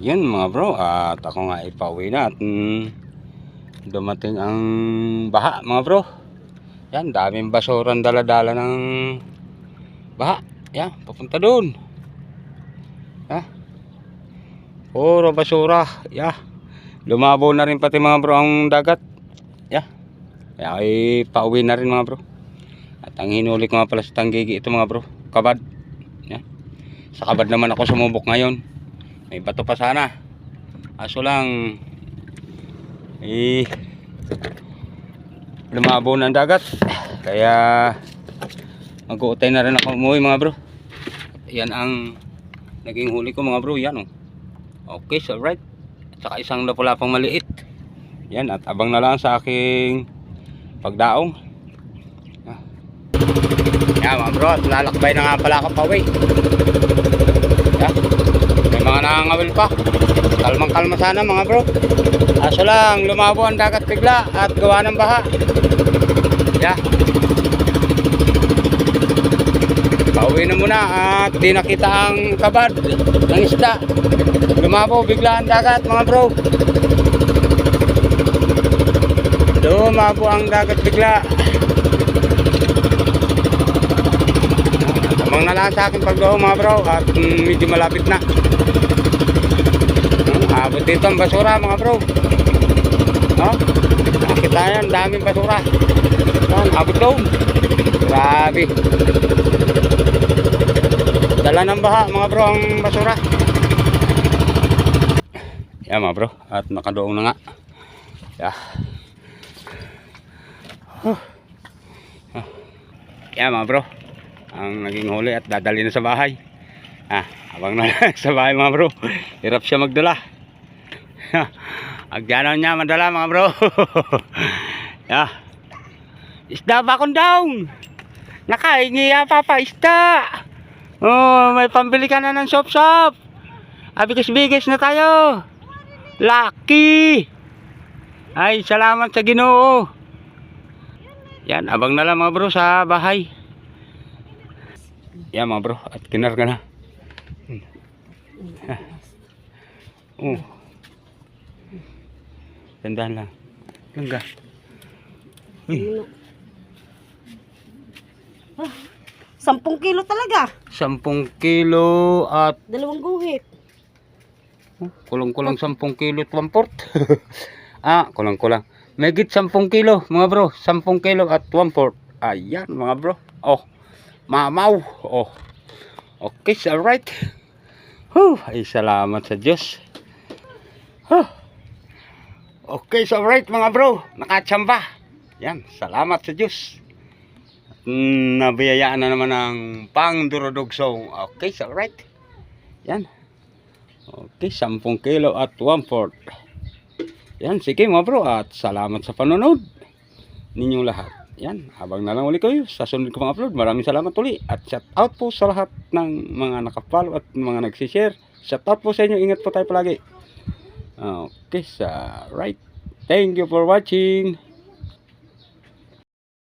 Yun mga bro, at ako nga ipauwi na at mm, dumating ang baha mga bro. Yan, daming basuran dala-dala ng baha. Yan, papunta doon. Ha? Puro basura. Ya. Lumabo na rin pati mga bro ang dagat. Ya. Kaya ay pauwi na rin mga bro. At ang hinuli ko nga pala sa tanggigi ito mga bro. Kabad. Yan. Sa kabad naman ako sumubok ngayon. May bato pa sana. Aso lang eh lumabo ang dagat. Kaya mag-uutay na rin ako umuwi mga bro. Yan ang naging huli ko mga bro. Yan oh. Okay, so right. At saka isang lapulapang maliit. Yan at abang na lang sa aking pagdaong. Ah. Yan mga bro, at lalakbay na nga pala ako pa uwi. Nangangawil pa. Kalmang kalma sana mga bro. Aso lang, lumabo ang dagat bigla at gawa ng baha. Yeah. Pauwi na muna at di nakita ang kabad ng isda. Lumabo bigla ang dagat mga bro. Lumabo ang dagat bigla. Lang sa akin pagdaho mga bro at mm, medyo malapit na. Abot dito ang basura mga bro. No? Nakita yan, daming basura. Yan, abot doon. Grabe. Dala ng baha mga bro ang basura. Yan mga bro, at nakadoong na nga. Yeah. Huh. Ah. Yan mga bro, ang naging huli at dadali na sa bahay. Ah, abang na sa bahay mga bro. Hirap siya magdala. Agyanan niya madala mga bro. yeah. Isda ba down? Nakahingi ya papa isda. Oh, may pambili ka na ng shop shop. Abigis-bigis na tayo. Lucky. Ay, salamat sa Ginoo. Yan, abang na lang mga bro sa bahay. Yan mga bro, at kinarga na. Hmm. Oh. Tandaan lang. Langga. Hmm. Sampung kilo talaga. Sampung kilo at Dalawang guhit. kulang-kulang sampung kilo at one fourth. ah, kulang-kulang. Megit sampung kilo mga bro. Sampung kilo at one fourth. Ayan mga bro. Oh, mamaw. Oh. Okay, alright. Huh, ay salamat sa Diyos. Huh. Okay, so alright mga bro. Nakatsamba. Yan, salamat sa Diyos. Mm, nabiyayaan na naman ng pang durodog song. Okay, so alright. Yan. Okay, 10 kilo at 1 fourth. Yan, sige mga bro. At salamat sa panonood ninyong lahat. Yan, habang na lang uli kayo sa sunod ko mga upload. Maraming salamat uli. At shout out po sa lahat ng mga nakapollow at mga nagsishare. Shout out po sa inyo. Ingat po tayo palagi. Oh, okay, sa uh, right. Thank you for watching.